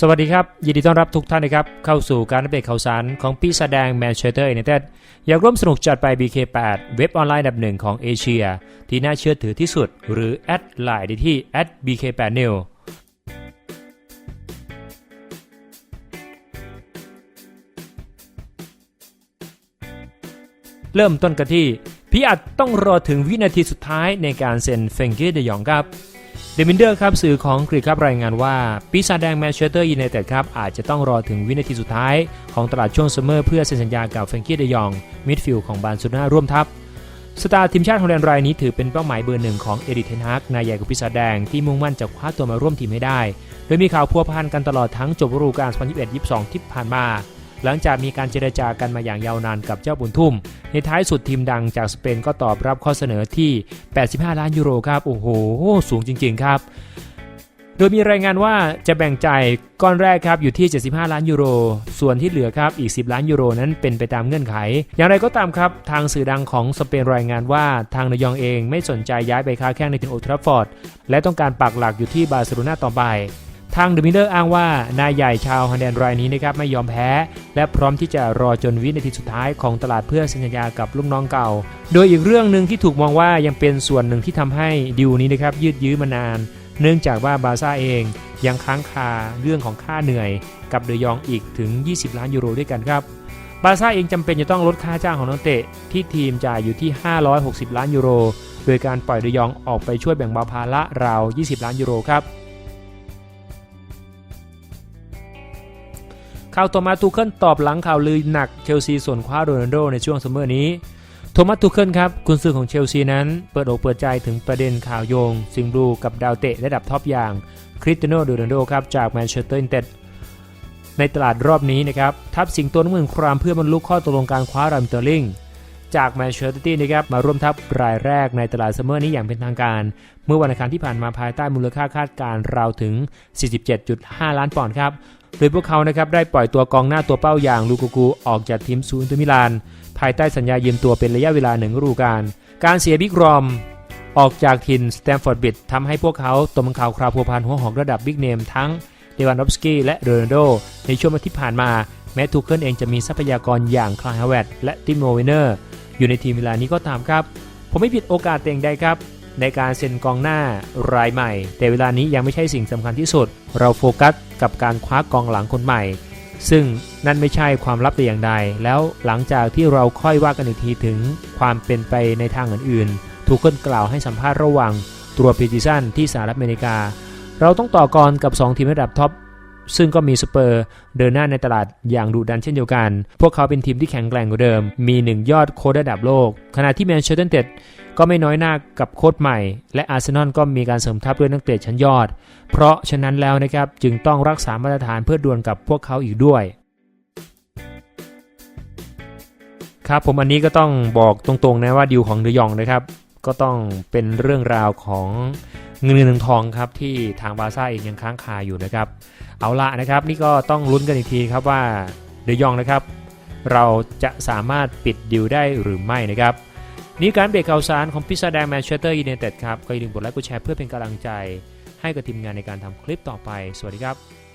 สวัสดีครับ ยินดีต้อนรับทุกท่านนะครับ เข้าสู่การอัปเดตข่าวสารของปีศาจแดงแมนเชสเตอร์ยูไนเต็ดอยากร่วมสนุกจัดไป BK8 เว็บออนไลน์อันดับหนึ่งของเอเชีย ที่น่าเชื่อถือที่สุด หรือแอดไลน์ได้ที่ @bk8new เริ่มต้นกันที่พี่อัดต้องรอถึงวินาทีสุดท้ายในการเซ็นเฟงเกตเดยองครับ เดมินเดอร์ครับสื่อของอังกรีครับรายงานว่าปีศาจแดงแมนเชสเตอร์ยูไนเต็ดครับอาจจะต้องรอถึงวินาทีสุดท้าย ของตลาดช่วงซัมเมอร์เพื่อเซ็นสัญญากับเฟรงกี้เดยองมิดฟิลด์ของบาร์ซโลนาร่วมทัพสตาร์ทีมชาติฮอลแลนด์รายนี้ถือเป็นเป้าหมายเบอร์หนึ่งของเอริเทนฮากนายใหญ่ของปีศาจแดงที่มุ่งมั่นจะคว้าตัวมาร่วมทีมให้ได้ โดยมีข่าวพัวพันกันตลอดทั้งจบฤดูกาล2021-22 ที่ผ่านมา หลังจากมีการเจรจากันมาอย่างยาวนานกับเจ้าบุญทุ่ม ในท้ายสุดทีมดังจากสเปนก็ตอบรับข้อเสนอที่ 85 ล้านยูโรครับ โอ้โห สูงจริง ๆ ครับ โดยมีรายงานว่าจะแบ่งจ่ายก้อนแรกครับอยู่ที่ 75 ล้านยูโร ส่วนที่เหลือครับอีก 10 ล้านยูโรนั้นเป็นไปตามเงื่อนไข อย่างไรก็ตามครับ ทางสื่อดังของสเปนรายงานว่าทางนายองเองไม่สนใจย้ายไปค้าแข้งในทีมโอลทราฟฟอร์ด และต้องการปักหลักอยู่ที่บาร์เซโลนาต่อไป ทางเดอะมิลเลอร์อ้างว่านายใหญ่ชาวฮอลแลนด์รายนี้นะครับไม่ยอมแพ้ และพร้อมที่จะรอจนวินาทีสุดท้ายของตลาดเพื่อสัญญากับลูกน้องเก่า โดยอีกเรื่องหนึ่งที่ถูกมองว่ายังเป็นส่วนหนึ่งที่ทำให้ดิวนี้นะครับยืดยื้อมานาน เนื่องจากว่าบาร์ซ่าเองยังค้างคาเรื่องของค่าเหนื่อย กับเดยองอีกถึง 20 ล้านยูโรด้วยกันครับบาร์ซ่าเองจำเป็นจะต้องลดค่าจ้างของนักเตะที่ทีมจ่ายอยู่ที่ 560 ล้านยูโร โดยการปล่อยเดยองออกไปช่วยแบ่งเบาภาระราว 20 ล้านยูโรครับ ข่าวต่อมาทูเคิลตอบหลังข่าวลือหนักเชลซีส่วนคว้าโรนัลโดในช่วงซัมเมอร์นี้โทมัสทูเคิลครับกุนซือของเชลซีนั้นเปิดอกเปิดใจถึงประเด็นข่าวโยงสิงบลูกับดาวเตะระดับท็อปอย่างคริสเตียโนโรนัลโดครับจากแมนเชสเตอร์ยูไนเต็ดในตลาดรอบนี้นะครับทัพสิงโตน้ำเงินครามเพื่อบรรลุข้อตกลงการคว้ารัมเตอร์ลิงจากแมนเชสเตอร์ซิตี้นะครับมาร่วมทัพรายแรกในตลาดซัมเมอร์นี้อย่างเป็นทางการ เมื่อวันอังคารที่ผ่านมาภายใต้มูลค่าคาดการณ์ราวถึง 47.5 ล้านปอนด์ครับ โดยพวกเขานะครับได้ปล่อยตัวกองหน้าตัวเป้าอย่างลูกูกูออกจากทีมซูนย์อินเตอร์มิลาน ภายใต้สัญญายืมตัวเป็นระยะเวลาหนึ่งฤดูกาลการเสียบิ๊กรอมออกจากทีมสแตมฟอร์ดบิดทำให้พวกเขาตกเป็นข่าวคราวพัวพันหัวหอกระดับบิ๊กเนมทั้งเดวานดอฟสกี้และโรนัลโดในช่วงที่ผ่านมา แม้ทูเคิลเองจะมีทรัพยากรอย่างคลายฮาวเวตและติมโนเวเนอร์ อยู่ในทีมเวลานี้ก็ตามครับ ผมไม่ผิดโอกาสแต่งใดครับ ในการเซ็นกองหน้ารายใหม่ แต่เวลานี้ยังไม่ใช่สิ่งสำคัญที่สุด เราโฟกัสกับการคว้ากองหลังคนใหม่ ซึ่งนั่นไม่ใช่ความลับแต่อย่างใด แล้วหลังจากที่เราค่อยว่ากันอีกทีถึงความเป็นไปในทางอื่นๆ ถูกคนกล่าวให้สัมภาษณ์ระหว่างตัวพิจิสันที่สหรัฐอเมริกา เราต้องต่อกรกับ 2 ทีมระดับท็อปซึ่งก็มีสเปอร์เดินหน้าในตลาดอย่างดุดันเช่นเดียวกัน พวกเขาเป็นทีมที่แข็งแกร่งกว่าเดิม มีหนึ่งยอดโค้ดระดับโลก ขณะที่แมนเชสเตอร์เต็ด ก็ไม่น้อยหน้ากับโค้ดใหม่ และอาร์เซนอลก็มีการเสริมทัพด้วยนักเตะชั้นยอด เพราะฉะนั้นแล้วนะครับจึงต้องรักษามาตรฐานเพื่อดวลกับพวกเขาอีกด้วยครับผมอันนี้ก็ต้องบอกตรงๆนะว่าดิวของเดยองนะครับ ก็ต้องเป็นเรื่องราวของเงินเงินทองครับที่ทางบาซ่าเองยังค้างคาอยู่นะครับ เอาละนะครับ นี่ก็ต้องลุ้นกันอีกทีครับว่าเดยองนะครับ เราจะสามารถปิดดิวได้หรือไม่นะครับ นี่การเบรกข่าวสารของพิซซ่าแดงแมนเชสเตอร์ยูไนเต็ดครับก็อย่าลืมกดไลค์กดแชร์เพื่อเป็นกำลังใจ ให้กับทีมงานในการทำคลิปต่อไป สวัสดีครับ